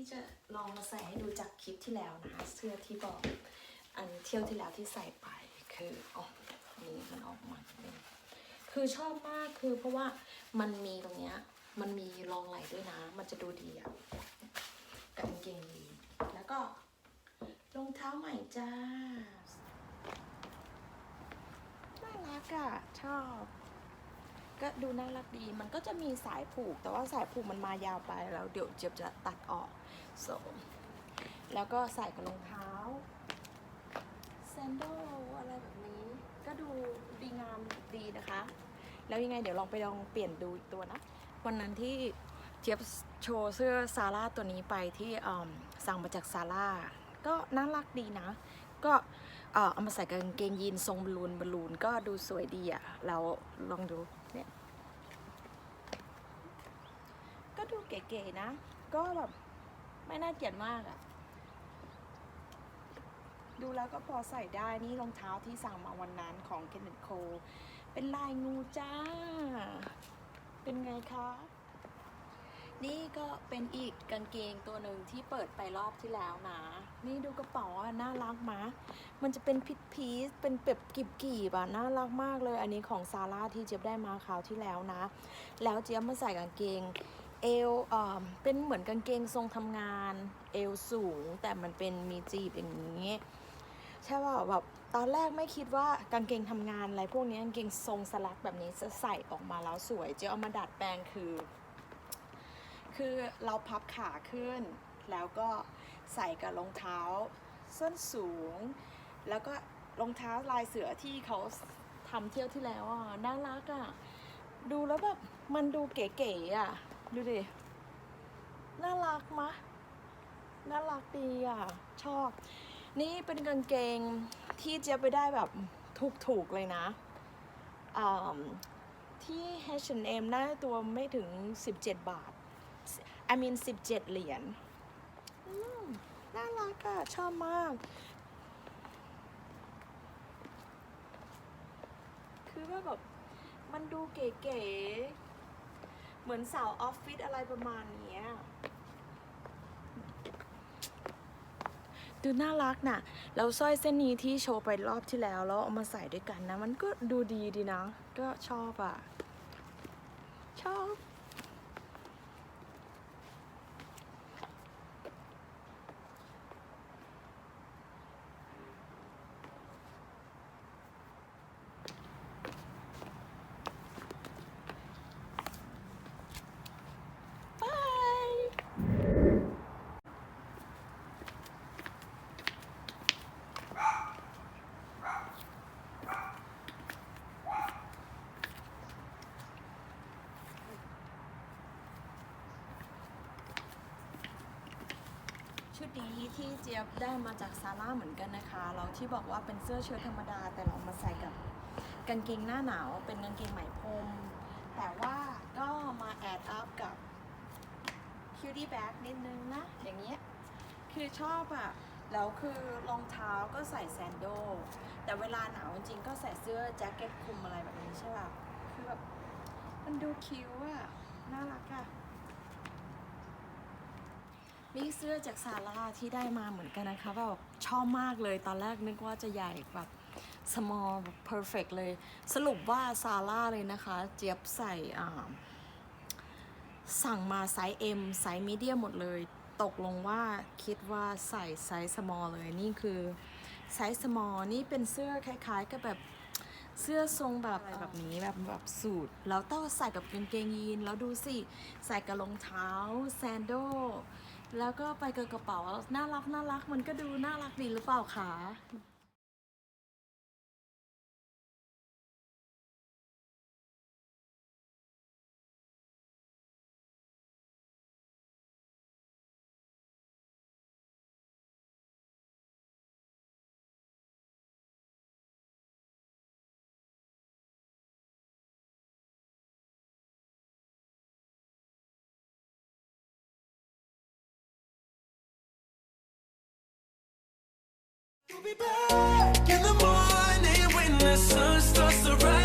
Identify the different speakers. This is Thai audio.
Speaker 1: นี่จะลองมาใส่ให้ดูจากคลิปที่แล้วนะคะเสื้อที่บอกอันเที่ยวที่แล้วที่ใส่ไปคืออ๋อนี่มันออกมาคือชอบมากคือเพราะว่ามันมีตรงเนี้ยมันมีรองไหล่ด้วยนะ มันจะดูดีอะกับกางเกงยีนแล้วก็รองเท้าใหม่จ้าน่ารักอะชอบ ก็ดูน่ารักดี มันก็จะมีสายผูก แต่ว่าสายผูกมันมายาวไปแล้วเดี๋ยวเจี๊ยบจะตัดออก so แล้วก็ใส่กับรองเท้าแซนโดอะไรแบบนี้ก็ดูดีงามดีนะคะ แล้วยังไงเดี๋ยวลองไปลองเปลี่ยนดูอีกตัวนะ วันนั้นที่เจี๊ยบโชว์เสื้อซาร่าตัวนี้ไปที่สั่งมาจากซาร่าก็น่ารักดีนะ ก็ เออเอามาใส่กับกางเกงยีนทรงบอลลูนบอลลูนก็ดูสวยดีอะ่ะเราลองดูเนี่ยก็ดูเก๋ๆนะ ก็แบบไม่น่าเกลียดมากอะ่ะดูแล้วก็พอใส่ได้นี่รองเท้าที่สั่งมาวันนั้นของเคนเนตโค เป็นลายงูจ้า เป็นไงคะ นี่ก็เป็นอีกกางเกงตัวหนึ่งที่เปิดไปรอบที่แล้วนะ นี่ดูกระเป๋าอะน่ารักมะมันจะเป็นพิทพีซเป็นแบบกีบกีบๆอะน่ารักมากเลย อันนี้ของซาร่าที่เจี๊ยบได้มาคราวที่แล้วนะ แล้วเจี๊ยบมาใส่กางเกงเอวเอ่อเป็นเหมือนกางเกงทรงทำงาน เอวสูง แต่มันเป็นมีจีบอย่างนี้ ใช่ป่ะแบบตอนแรกไม่คิดว่ากางเกงทำงานอะไรพวกนี้กางเกงทรงสลักแบบนี้จะใส่ออกมาแล้วสวยเจ๊เอามาดัดแปลงคือ คือเราพับขาขึ้น แล้วก็ใส่กับรองเท้าส้นสูง แล้วก็รองเท้าลายเสือที่เขาทำเที่ยวที่แล้วอะน่ารักอะดูแล้วแบบมันดูเก๋ๆอะ ดูดิ น่ารักมะ น่ารักดีอะ ชอบ นี่เป็นกางเกงที่เจ๊ไปได้แบบถูกๆเลยนะอ่าที่ H&M ได้ตัวไม่ถึง 17 บาท I mean 17 เหรียญน่ารักอะชอบมาก คือว่าแบบมันดูเก๋ๆ เหมือนสาวออฟฟิศอะไรประมาณนี้ดูน่ารักน่ะ แล้วสร้อยเส้นนี้ที่โชว์ไปรอบที่แล้ว แล้วเอามาใส่ด้วยกันนะ มันก็ดูดีดีนะ ก็ชอบอะ ชอบ ชุดนี้ที่เจี๊ยบได้มาจากซาร่าเหมือนกันนะคะเราที่บอกว่าเป็นเสื้อเชิ้ตธรรมดา แต่เรามาใส่กับกางเกงหน้าหนาว เป็นกางเกงไหมพรม แต่ว่าก็มาแอดอัพกับคิวตี้แบ็กนิดนึงนะ อย่างเงี้ยคือชอบอะแล้วคือรองเท้าก็ใส่แซนโด แต่เวลาหนาวจริงก็ใส่เสื้อแจ็คเก็ตคลุมอะไรแบบนี้ใช่ป่ะคือแบบมันดูคิ้วอะน่ารักอะ นี่เสื้อจากซาร่าที่ได้มาเหมือนกันนะคะแบบชอบมากเลยตอนแรกนึกว่าจะใหญ่แบบ small perfect เลย สรุปว่าซาร่าเลยนะคะ เจี๊ยบใส่อ่าสั่งมาไซส์ M ไซส์ medium หมดเลย ตกลงว่าคิดว่าใส่ไซส์ small เลยนี่คือไซส์ small นี่เป็นเสื้อคล้ายๆกับแบบเสื้อทรงแบบแบบนี้แบบแบบสูทแล้วต้องใส่กับกางเกงยีน แล้วดูสิ ใส่กับรองเท้าแซนโด แล้วก็ไปกับกระเป๋าน่ารักน่ารักมันก็ดูน่ารักดีหรือเปล่าคะ
Speaker 2: Be back in the morning when the sun starts to rise.